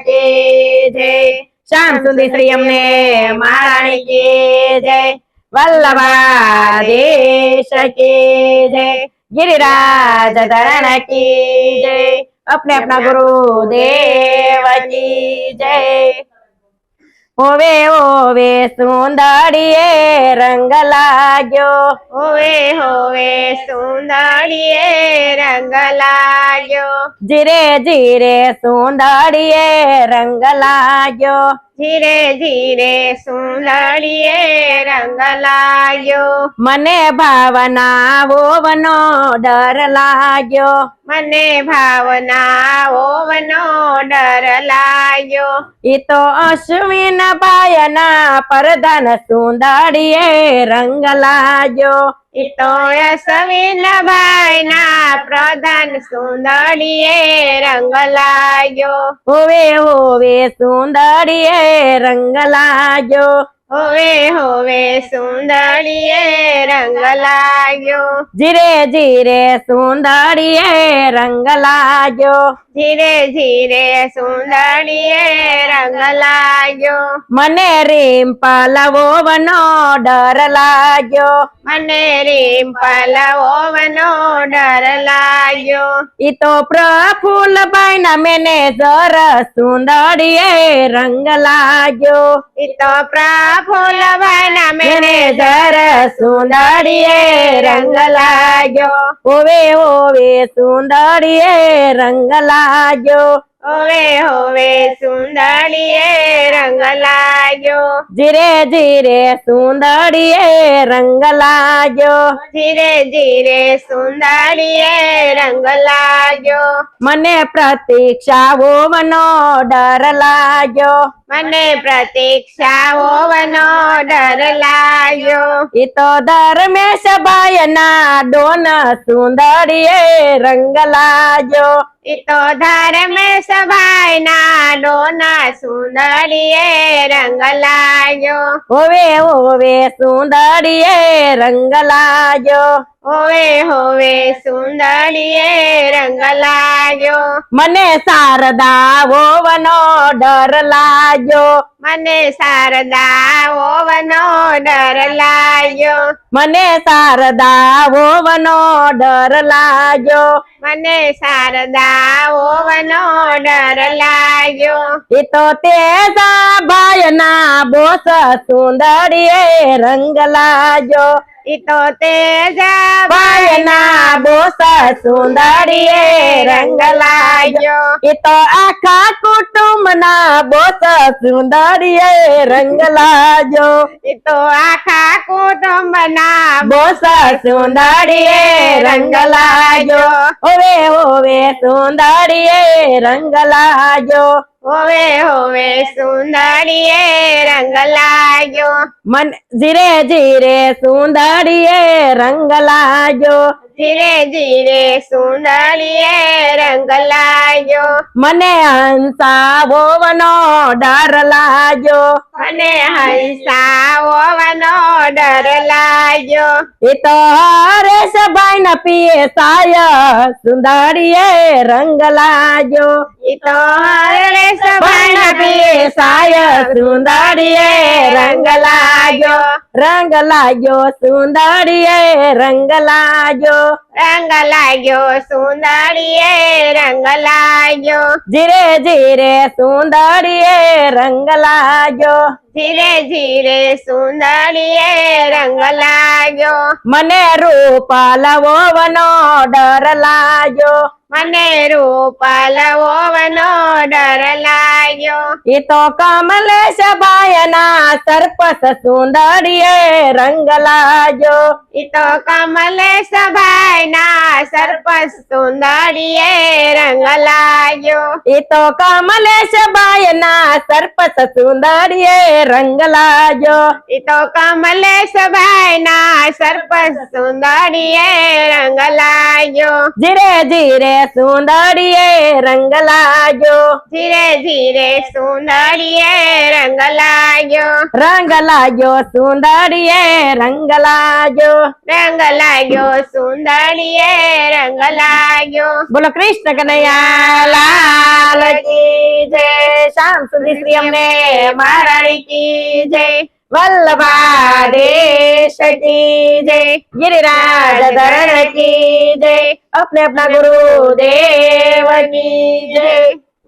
કી જય શ્યામ સુંદર શ્રી અમને મહારાણી કી જય વલ્લભા દેશ કી જય गिरिराज धरण की जय अपने अपना गुरु देव की जय હોવે હોવે સુંદરીએ રંગ લાગ્યો. હોવે હોવે સુંદરીએ રંગ લાગ્યો. જીરે જીરે સુંદરીએ રંગ લાગ્યો. ધીરે ધીરે સુંદરીએ રંગ લાગ્યો મને ભાવના ઓવનો ડર લાગ્યો. મને ભાવના ઓવનો ડર લાગ્યો. એ તો અશ્વિન પાયના પરધાન સુંદરીએ રંગ લાગ્યો ઈતો સવિન ભાઈ ના પ્રધાન સુંદરીએ રંગ લાગ્યો. હોવે હોવે સુંદરીએ રંગ લાગ્યો. હોવે હોવે સુંદરીએ રંગ લાગ્યો. ધીરે ધીરે સુંદરીએ રંગ લાગ્યો. ધીરે ધીરે સુંદરીએ રંગ લાગ્યો. મને રીમ પલવો વનો ડર લાગ્યો. મને રીમ પલવોવનો ડર લાગ્યો. ઈ તો પ્રફુલ્લ બાઈના મેનેજર સુંદરીએ રંગ લાગ્યો. ઈતો પ્રફુલ્લભાઈના મેને ધર સુંદરીએ રંગ લાગ્યો. હોવે હોવે સુંદરીએ રંગ લાગ્યો. હોવે હોવે સુંદરીએ રંગ લાગ્યો. ધીરે ધીરે સુંદરીએ રંગ લાગ્યો. ધીરે ધીરે સુંદરીએ રંગ લાગ્યો. મને પ્રતીક્ષા હોવનો ડર લાગ્યો. મને પ્રતીક્ષાઓ વનો ડર લાગ્યો. ઈ તો ધર્મેશ ભાઈ ના ડોન સુંદરીએ રંગ લાગ્યો. ઈ તો ધર્મેશ સભાઈ ના ડોના સુંદરીએ રંગ લાગ્યો. હોવે હોવે સુંદરીએ રંગ લાગ્યો. હોવે હોવે સુંદરીએ રંગ લાગ્યો મને શારદા ઓવનો ડર લાગ્યો. મને શારદા ઓવનો ડર લાગ્યો. મને શારદા ઓવનો ડર લાગ્યો. મને શારદા ઓવનો ડર લાગ્યો. એ તો તેજા ભાઈ ના બોસ સુંદરીએ રંગ લાગ્યો. તો તેજા ભાઈના બોસ સુંદરીએ રંગ લાગ્યો. એ આખા કુટુંબના બોસ સુંદરીએ રંગ લાગ્યો. ઈ તો આખા કુટુંબના બોસ સુંદરીએ રંગ લાગ્યો. ઓવે ઓવે, સુંદરીએ રંગ લાગ્યો. હોવે હોવે સુંદરીએ રંગ લાગ્યો. મન ધીરે ધીરે સુંદરીએ રંગ લાગ્યો. ધીરે ધીરે સુંદરીએ રંગ લાગ્યો. મને હંસા વોવનો ડર લાગ્યો. મને હંસા હોવાનો ડર લાગ્યો. એ તો હરેશભાઈ ના પીએ સાય સુંદરીએ રંગ લાગ્યો. એ તો હરે ભાઈ ના પીએ સાય સુંદરીએ રંગ લાગ્યો રંગ લાગ્યો સુંદરીએ રંગ લાગ્યો રંગ લાગ્યો સુંદરીએ રંગ લાગ્યો ધીરે ધીરે સુંદરીએ રંગ લાગ્યો ધીરે ધીરે સુંદરીએ રંગ લાગ્યો મને રૂપ લવોવનો ડર લાગ્યો મને રૂપાલ હોવાનો ડર લાગ્યો. એ તો કમલેશ ભાઈ ના સર્પસ સુંદરીએ રંગ લાગ્યો. એ તો કમલેશ ભાઈ ના સરપંચ સુંદરીએ રંગ લાગ્યો. એ તો કમલેશ ભાઈ ના સર્પસ સુંદરીએ રંગ લાગ્યો. એ તો કમલેશ ભાઈ ના સરપંચ સુંદરીએ રંગ લાગ્યો. ધીરે ધીરે સુંદરીએ રંગ લાગ્યો. ધીરે ધીરે સુંદરીએ રંગ લાગ્યો. રંગ લાગ્યો સુંદરીએ રંગ લાગ્યો. રંગ લાગ્યો સુંદરીએ રંગ લાગ્યો. બોલો કૃષ્ણ કનૈયા લાલ કી જય. ગામ સુધી શ્રી અમને મહારાણી કી જય. વલ્લભા की जय गिरिराज धरण की जय अपने अपना गुरु देव की जय